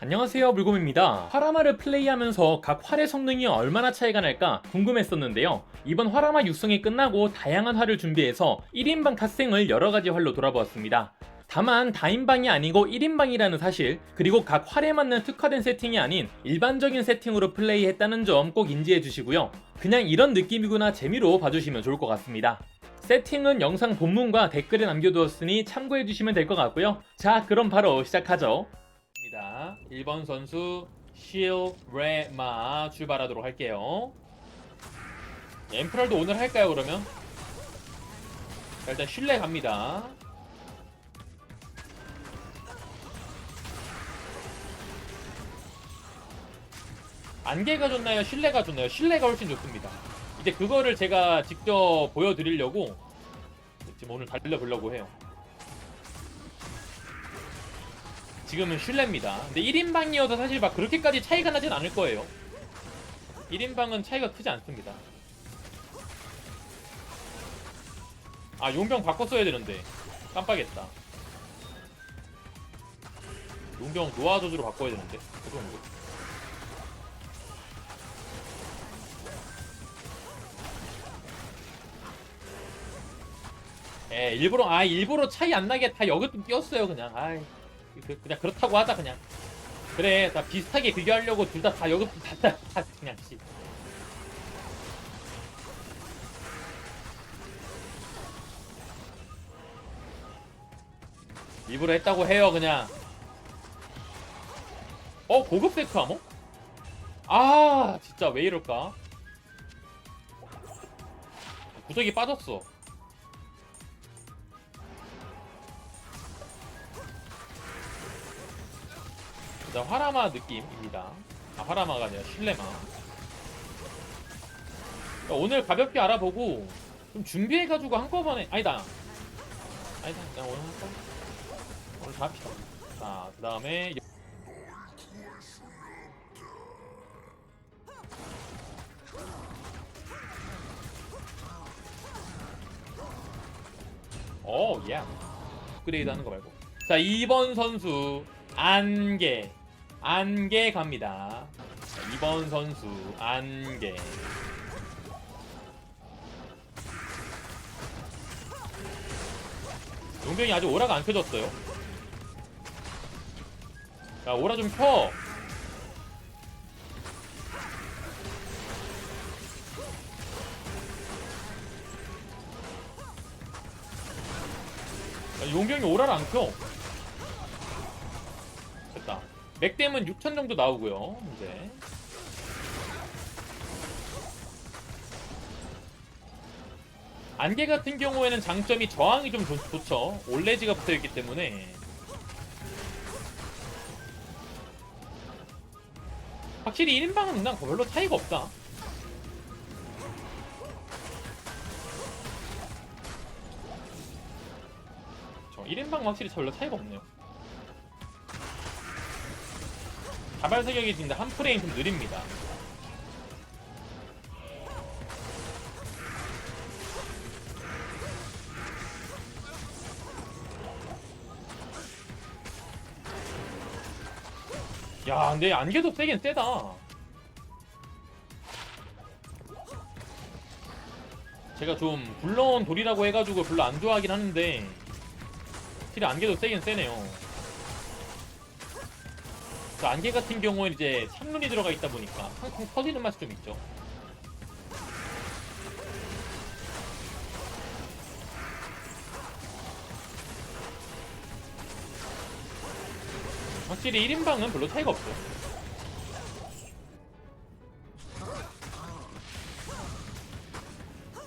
안녕하세요 물곰입니다. 화라마를 플레이하면서 각 활의 성능이 얼마나 차이가 날까 궁금했었는데요. 이번 화라마 육성이 끝나고 다양한 활을 준비해서 1인방 탑생을 여러가지 활로 돌아보았습니다. 다만 다인방이 아니고 1인방이라는 사실 그리고 각 활에 맞는 특화된 세팅이 아닌 일반적인 세팅으로 플레이했다는 점 꼭 인지해 주시고요. 그냥 이런 느낌이구나 재미로 봐주시면 좋을 것 같습니다. 세팅은 영상 본문과 댓글에 남겨두었으니 참고해 주시면 될 것 같고요. 자 그럼 바로 시작하죠 입니다. 1번 선수 실레마 출발하도록 할게요. 엠프랄도 오늘 할까요 그러면? 자, 일단 실내 갑니다. 안개가 좋나요? 실내가 좋나요? 실내가 훨씬 좋습니다. 이제 그거를 제가 직접 보여드리려고 지금 오늘 달려보려고 해요. 지금은 슐레입니다. 근데 1인방이어도 사실 막 그렇게까지 차이가 나진 않을 거예요. 1인방은 차이가 크지 않습니다. 아, 용병 바꿨어야 되는데. 깜빡했다. 용병 노아 저주로 바꿔야 되는데. 죄송합니다. 에 일부러 아 일부러 차이 안 나게 다 여기 좀 띄웠어요 그냥 아이 그, 그냥 그렇다고 하자 그냥. 그래 다 비슷하게 비교하려고 둘 다 다 여기 다, 다, 다 그냥 씨. 일부러 했다고 해요 그냥. 어 고급 세트 암호? 아 진짜 왜 이럴까? 구석이 빠졌어 일단 화라마 느낌입니다. 아 화라마가 아니라 실레마. 그러니까 오늘 가볍게 알아보고 좀 준비해가지고 한꺼번에 아니다. 아니다. 그냥 오늘 할까? 오늘 다 합시다. 자, 그 다음에 오, 예. 업그레이드 하는 거 말고. 자, 2번 선수 안개. 안개 갑니다. 자, 2번 선수 안개. 용병이 아직 오라가 안 켜졌어요. 자, 오라 좀 켜. 자, 용병이 오라를 안 켜. 맥댐은 6천 정도 나오고요. 이제. 안개 같은 경우에는 장점이 저항이 좀 좋, 좋죠. 올레지가 붙어있기 때문에. 확실히 1인방은 그냥 별로 차이가 없다. 저 1인방 확실히 별로 차이가 없네요. 자발 사격이 근데 한 프레임 좀 느립니다. 야, 근데 안개도 세긴 세다. 제가 좀 불러온 돌이라고 해가지고 별로 안 좋아하긴 하는데 확실히 안개도 세긴 세네요. 그 안개 같은 경우는 이제 창문이 들어가 있다 보니까 팡팡 터지는 맛이 좀 있죠. 확실히 1인방은 별로 차이가 없어요.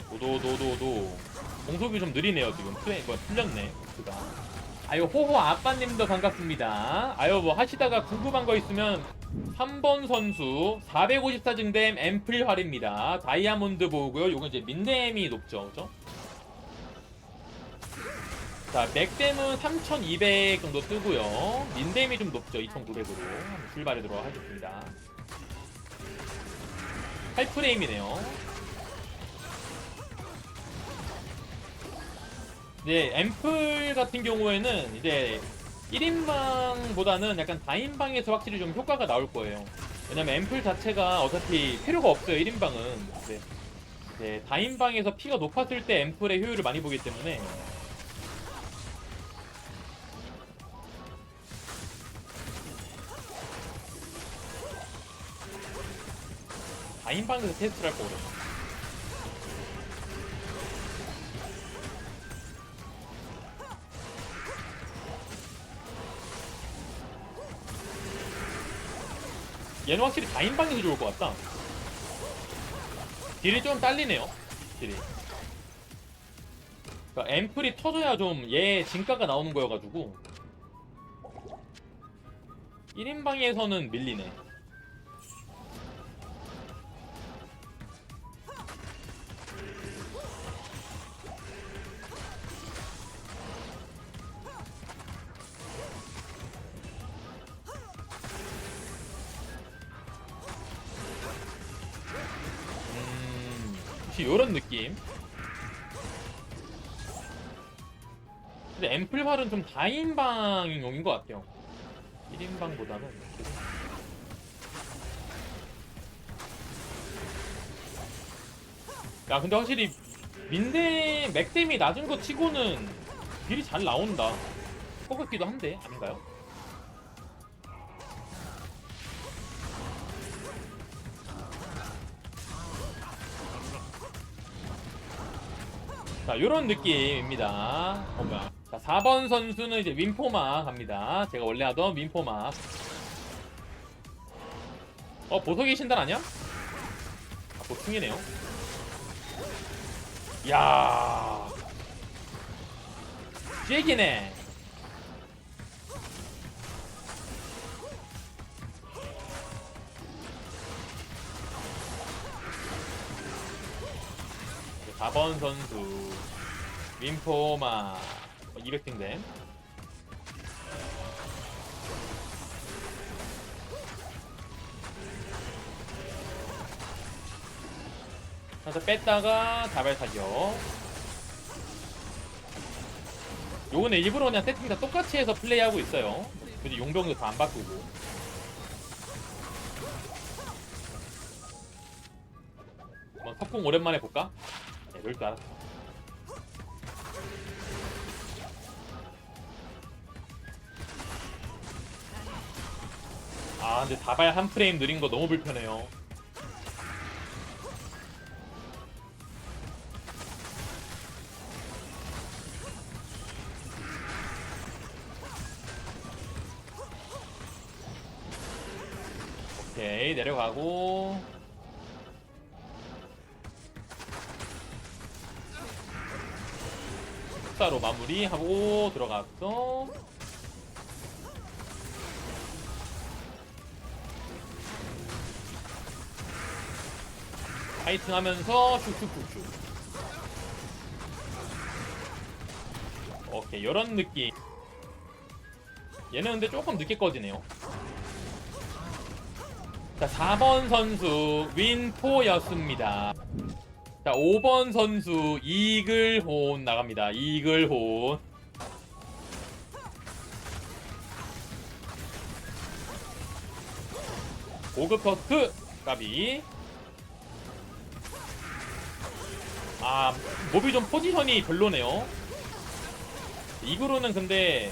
도도도도도 공속이 좀 느리네요 지금 플레이 뭐 풀렸네 그가 아유 호호 아빠님도 반갑습니다. 아유 뭐 하시다가 궁금한 거 있으면 3번 선수 454 증댐 앰플 활입니다. 다이아몬드 보고요. 요건 이제 민댐이 높죠 그죠? 자 맥댐은 3200 정도 뜨고요. 민댐이 좀 높죠 2900으로. 출발해 들어가 하겠습니다. 8프레임이네요 이제 앰플 같은 경우에는 이제 1인방보다는 약간 다인방에서 확실히 좀 효과가 나올 거예요. 왜냐면 앰플 자체가 어차피 필요가 없어요. 1인방은. 네. 네, 다인방에서 피가 높았을 때 앰플의 효율을 많이 보기 때문에 다인방에서 테스트를 할 거거든요. 얘는 확실히 다인방에서 좋을 것 같다. 딜이 좀 딸리네요. 딜이. 그러니까 앰플이 터져야 좀 얘 진가가 나오는 거여가지고 1인 방에서는 밀리네. 좀 다인방용인 것 같아요. 1인방보다는. 야, 근데 확실히 민대 맥댐이 낮은 거 치고는 딜이 잘 나온다. 것 같기도 한데, 아닌가요? 자, 요런 느낌입니다. 자, 4번 선수는 이제 윈포마 갑니다. 제가 원래 하던 윈포마. 어, 보석이 신단 아니야? 아, 보충이네요. 이야. 쥐기네. 네, 4번 선수 윈포마 200등 됨 그래서 뺐다가 다발 사격. 요거는 일부러 그냥 세팅 다 똑같이 해서 플레이하고 있어요. 굳이 용병도 다 안 바꾸고. 한번 석궁 오랜만에 볼까? 네, 그럴 줄 알았어 아 근데 다발 한 프레임 느린 거 너무 불편해요. 오케이 내려가고. 흑사로 마무리하고 들어갔어 파이팅 하면서 슉슉슉슉 오케이 요런 느낌. 얘는 근데 조금 늦게 꺼지네요. 자 4번 선수 윈포였습니다. 자 5번 선수 이글혼 나갑니다. 이글혼. 고급 터트 까비 아 몹이 좀 포지션이 별로네요. 이그로는 근데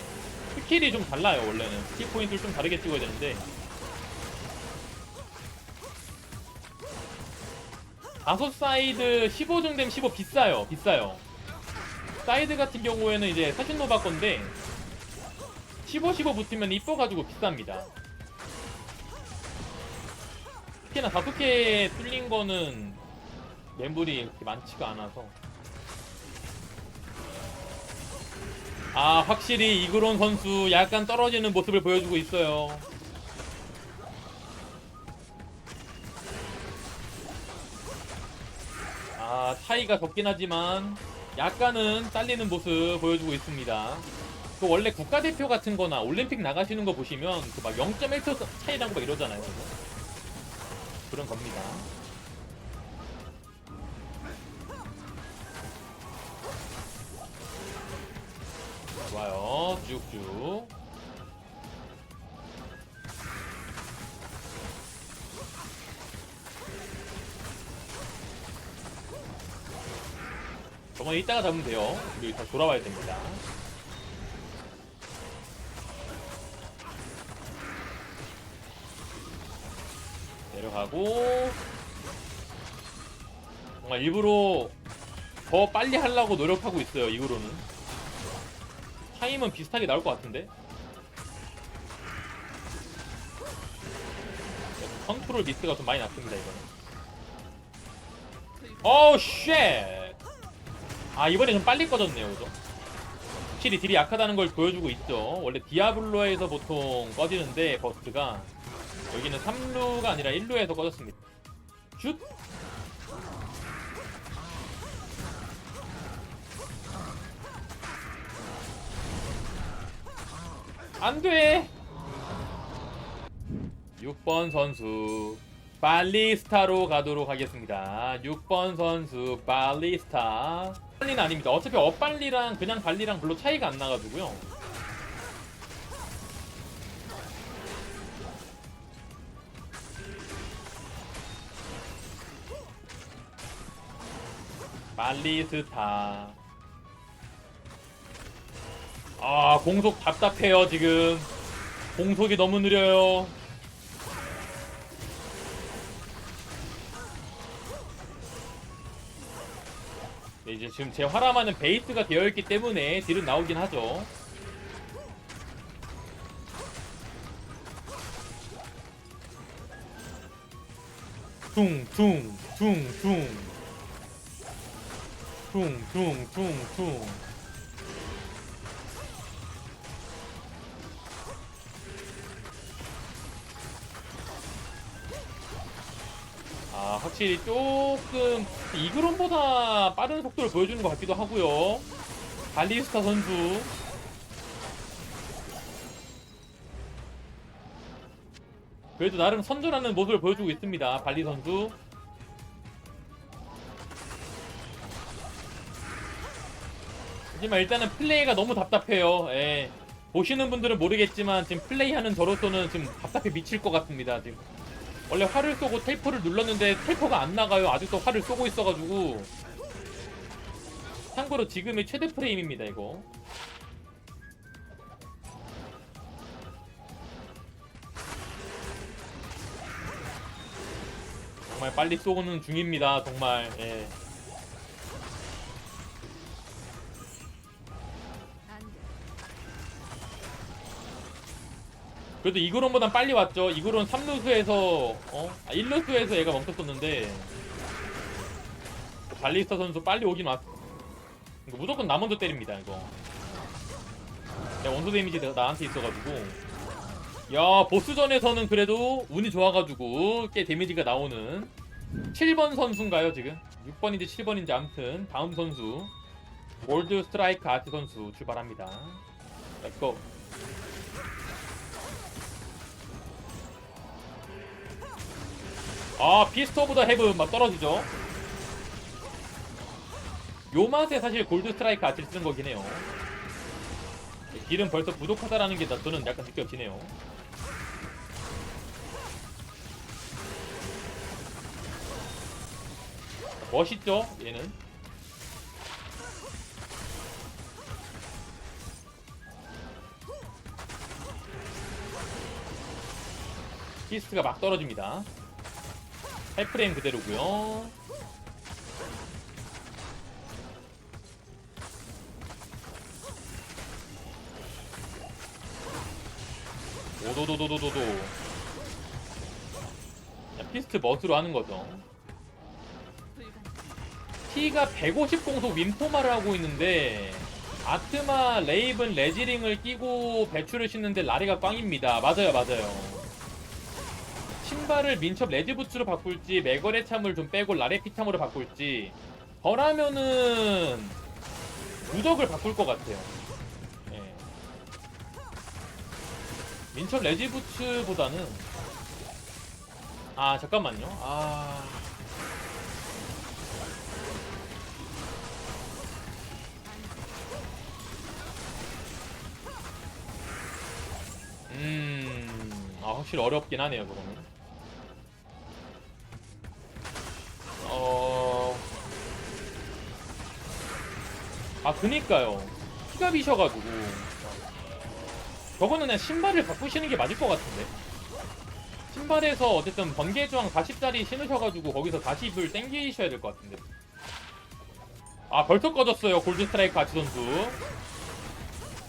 스킬이 좀 달라요 원래는. 스킬 포인트를 좀 다르게 찍어야 되는데. 다섯 사이드 15중 되면 15 비싸요 비싸요. 사이드 같은 경우에는 이제 사신노바 건데 15 15 붙으면 이뻐가지고 비쌉니다. 특히나 다크케 뚫린 거는 멤블이 그렇게 많지가 않아서. 아 확실히 이그론 선수 약간 떨어지는 모습을 보여주고 있어요. 아 차이가 적긴 하지만 약간은 딸리는 모습 보여주고 있습니다. 그 원래 국가대표 같은 거나 올림픽 나가시는 거 보시면 그 막 0.1초 차이 나고 막 이러잖아요. 그런 겁니다 좋아요. 쭉쭉. 저번에 이따가 잡으면 돼요. 우리 다시 돌아와야 됩니다. 내려가고 정말 일부러 더 빨리 하려고 노력하고 있어요 이후로는 타임은 비슷하게 나올 것 같은데 컨트롤 미스가 좀 많이 났습니다 이거는 어우 쉣! 아 이번에 좀 빨리 꺼졌네요 그죠? 확실히 딜이 약하다는 걸 보여주고 있죠 원래 디아블로에서 보통 꺼지는데 버스가 여기는 3루가 아니라 1루에서 꺼졌습니다 슛! 안돼. 6번 선수 발리스타로 가도록 하겠습니다. 6번 선수 발리스타. 빨리는 아닙니다. 어차피 엇발리랑 그냥 발리랑 별로 차이가 안 나가지고요. 발리스타 아 공속 답답해요 지금. 공속이 너무 느려요. 네, 이제 지금 제 화람하는 베이스가 되어있기 때문에 딜은 나오긴 하죠. 퉁퉁 퉁퉁. 퉁퉁퉁퉁. 아 확실히 조금 이그론보다 빠른 속도를 보여주는 것 같기도 하고요. 발리스타 선수. 그래도 나름 선전하는 모습을 보여주고 있습니다 발리 선수. 하지만 일단은 플레이가 너무 답답해요. 예. 보시는 분들은 모르겠지만 지금 플레이하는 저로서는 지금 답답해 미칠 것 같습니다 지금 원래 활을 쏘고 텔포를 눌렀는데 텔포가 안 나가요. 아직도 활을 쏘고 있어가지고. 참고로 지금의 최대 프레임입니다, 이거. 정말 빨리 쏘고는 중입니다, 정말. 예. 그래도 이그론보단 빨리 왔죠. 이그론 3루수에서 어? 아, 1루수에서 얘가 멈췄었는데 발리스타 선수 빨리 오긴 왔. 이거 무조건 나 먼저 때립니다. 이거. 내 원소 데미지 가 나한테 있어가지고. 야 보스전에서는 그래도 운이 좋아가지고 꽤 데미지가 나오는 7번 선수인가요 지금? 6번인지 7번인지 아무튼 다음 선수 골드 스트라이크 아트 선수 출발합니다. 렛츠고. 아 피스트 오브 더 헤븐 막 떨어지죠. 요 맛에 사실 골드 스트라이크 아트를 쓰는 거긴 해요. 딜은 벌써 부족하다라는 게 나- 저는 약간 느껴지네요. 멋있죠 얘는? 피스트가 막 떨어집니다 팔프레임 그대로고요. 오도도도도도도. 자, 피스트 멋으로 하는 거죠. T가 150 공속 윈포마를 하고 있는데 아트마, 레이븐, 레지링을 끼고 배추를 씻는데 라리가 꽝입니다. 맞아요 맞아요 신발을 민첩 레드부츠로 바꿀지 맥거레 참을 좀 빼고 라레피탐으로 바꿀지 저라면은 무적을 바꿀 것 같아요. 예. 민첩 레드부츠보다는 아 잠깐만요. 아 음, 아, 확실히 어렵긴 하네요, 그거는. 아 그니까요. 키가 비셔가지고. 저거는 그냥 신발을 바꾸시는 게 맞을 것 같은데. 신발에서 어쨌든 번개 저항 40짜리 신으셔가지고 거기서 40을 땡기셔야 될 것 같은데. 아 벌써 꺼졌어요 골드 스트라이크 아치 선수.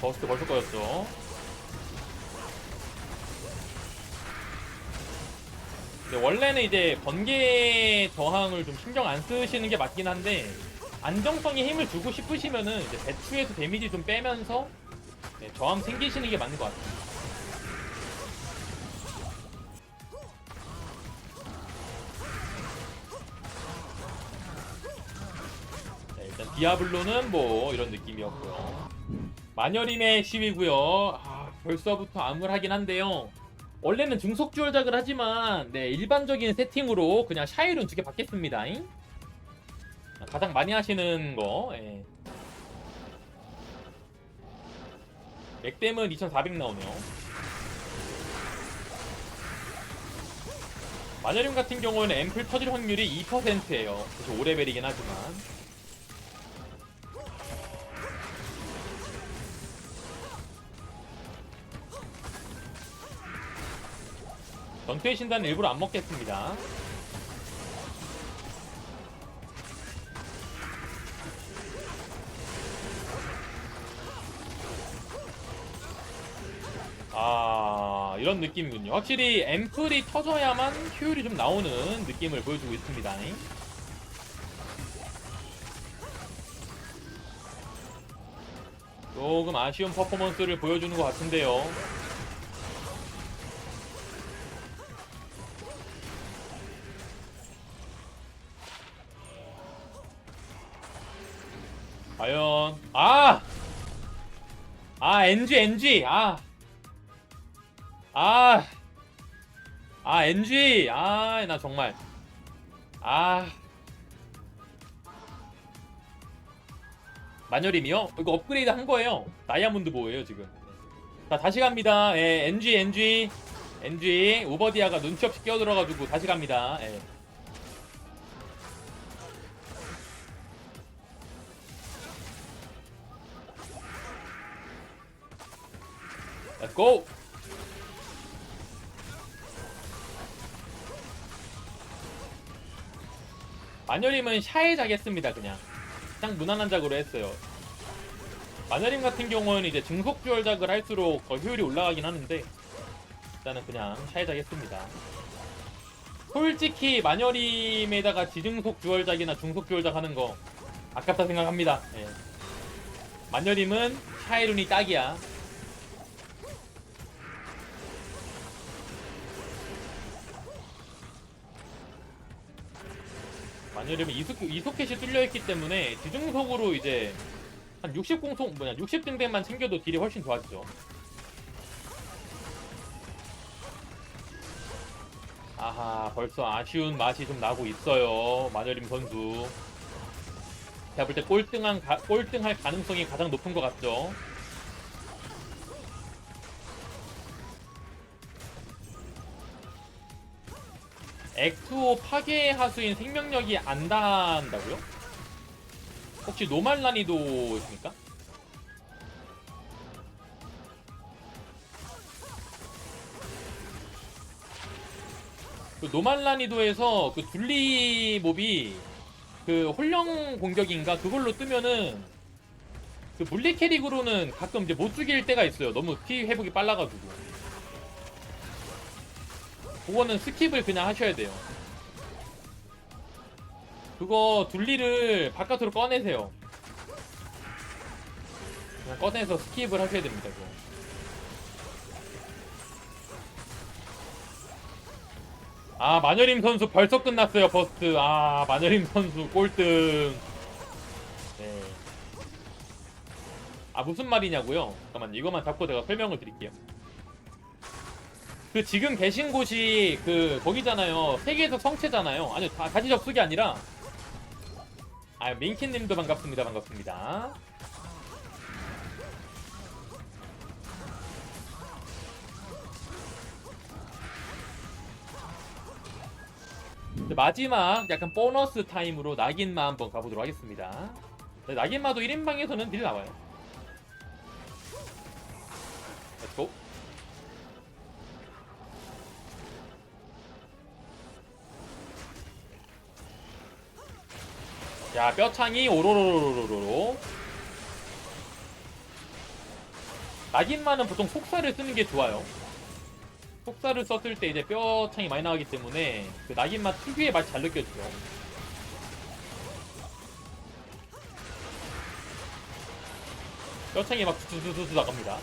버스트 벌써 꺼졌죠. 원래는 이제 번개 저항을 좀 신경 안 쓰시는 게 맞긴 한데 안정성에 힘을 주고 싶으시면은 이제 대추에서 데미지 좀 빼면서 네, 저항 생기시는 게 맞는 것 같아요. 네, 일단 디아블로는 뭐 이런 느낌이었고요. 마녀림의 시위고요. 아, 벌써부터 암울하긴 한데요. 원래는 중속 주얼작을 하지만 네, 일반적인 세팅으로 그냥 샤이룬 두 개 받겠습니다. 잉? 가장 많이 하시는 거. 예. 맥댐은 2400 나오네요. 마녀림 같은 경우에는 앰플 터질 확률이 2%예요. 그래서 5레벨이긴 하지만. 전투의 신단은 일부러 안 먹겠습니다. 이런 느낌이군요. 확실히 앰플이 터져야만 효율이 좀 나오는 느낌을 보여주고 있습니다. 조금 아쉬운 퍼포먼스를 보여주는 것 같은데요. 과연 아! 아 NG NG 아 아, 아, NG. 아, 나 정말. 아. 마녀림이요? 이거 업그레이드 한 거예요. 다이아몬드 보호예요, 지금. 자, 다시 갑니다. 예, NG, NG. NG. 오버디아가 눈치 없이 끼어들어가지고 다시 갑니다. 예. Go! 마녀림은 샤에 자겠습니다 그냥. 딱 무난한 작으로 했어요. 마녀림 같은 경우는 이제 증속 주얼작을 할수록 더 효율이 올라가긴 하는데 일단은 그냥 샤에 자겠습니다. 솔직히 마녀림에다가 지증속 주얼작이나 중속 주얼작 하는 거 아깝다 생각합니다. 예. 마녀림은 샤이룬이 딱이야 마녀림은 이속, 이소켓이 뚫려있기 때문에 지중속으로 이제 한 60 공속 뭐냐 60 등대만 챙겨도 딜이 훨씬 좋아지죠. 아하 벌써 아쉬운 맛이 좀 나고 있어요 마녀림 선수. 제가 볼 때 꼴등한 가, 꼴등할 가능성이 가장 높은 것 같죠 엑투오 파괴 하수인 생명력이 안 닿는다고요? 혹시 노말 난이도 있습니까? 그 노말 난이도에서 그 둘리 몹이 그 홀령 공격인가 그걸로 뜨면은 그 물리 캐릭으로는 가끔 이제 못 죽일 때가 있어요. 너무 피 회복이 빨라가지고. 그거는 스킵을 그냥 하셔야 돼요. 그거 둘리를 바깥으로 꺼내세요. 그냥 꺼내서 스킵을 하셔야 됩니다. 그거. 아 마녀림 선수 벌써 끝났어요 버스트. 아 마녀림 선수 꼴등. 네. 아 무슨 말이냐고요? 잠깐만 이것만 잡고 제가 설명을 드릴게요. 그 지금 계신 곳이 그 거기잖아요. 세계에서 성체잖아요. 아니 다 다시 접속이 아니라 아 민키님도 반갑습니다. 반갑습니다. 마지막 약간 보너스 타임으로 낙인만 한번 가보도록 하겠습니다. 네, 낙인마도 1인방에서는 딜 나와요. 렛츠고. 야, 뼈창이 오로로로로로로. 낙인마는 보통 속사를 쓰는 게 좋아요. 속사를 썼을 때 이제 뼈창이 많이 나가기 때문에 그 낙인맛 특유의 맛이 잘 느껴지죠. 뼈창이 막 두두두두 나갑니다.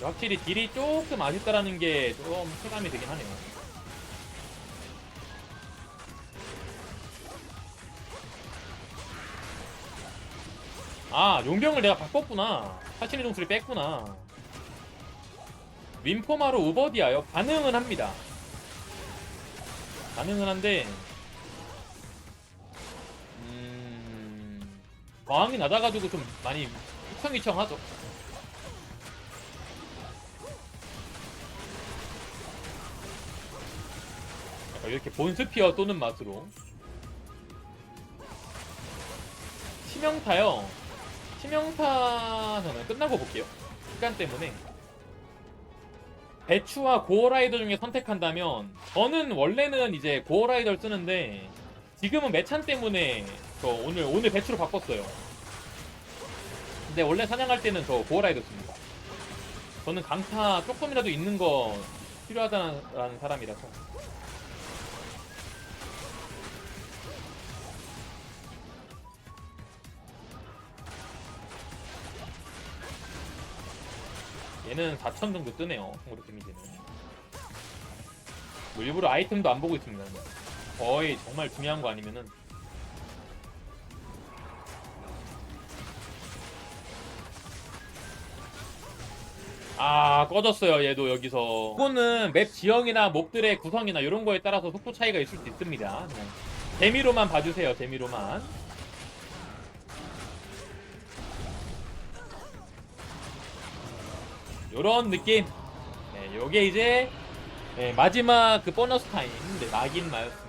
확실히 딜이 조금 아쉽다라는 게 좀 체감이 되긴 하네요. 아, 용병을 내가 바꿨구나. 사신의 동수를 뺐구나. 윈포마로 우버디아요? 가능은 합니다. 가능은 한데, 음, 저항이 낮아가지고 좀 많이 휘청휘청하죠. 약간 이렇게 본스피어 또는 맛으로. 치명타요. 치명타는 끝나고 볼게요. 시간 때문에. 배추와 고어라이더 중에 선택한다면 저는 원래는 이제 고어라이더를 쓰는데 지금은 매찬 때문에 저 오늘 오늘 배추로 바꿨어요. 근데 원래 사냥할 때는 저 고어라이더 씁니다. 저는 강타 조금이라도 있는 거 필요하다는 사람이라서. 얘는 4천 정도 뜨네요. 공으로 데미지는. 뭐 일부러 아이템도 안 보고 있습니다. 거의 정말 중요한 거 아니면은 아 꺼졌어요 얘도 여기서 이거는 맵 지형이나 몹들의 구성이나 이런 거에 따라서 속도 차이가 있을 수 있습니다 그냥 재미로만 봐주세요 재미로만 요런 느낌. 네 요게 이제 네, 마지막 그 보너스 타임. 네, 낙인 마였습니다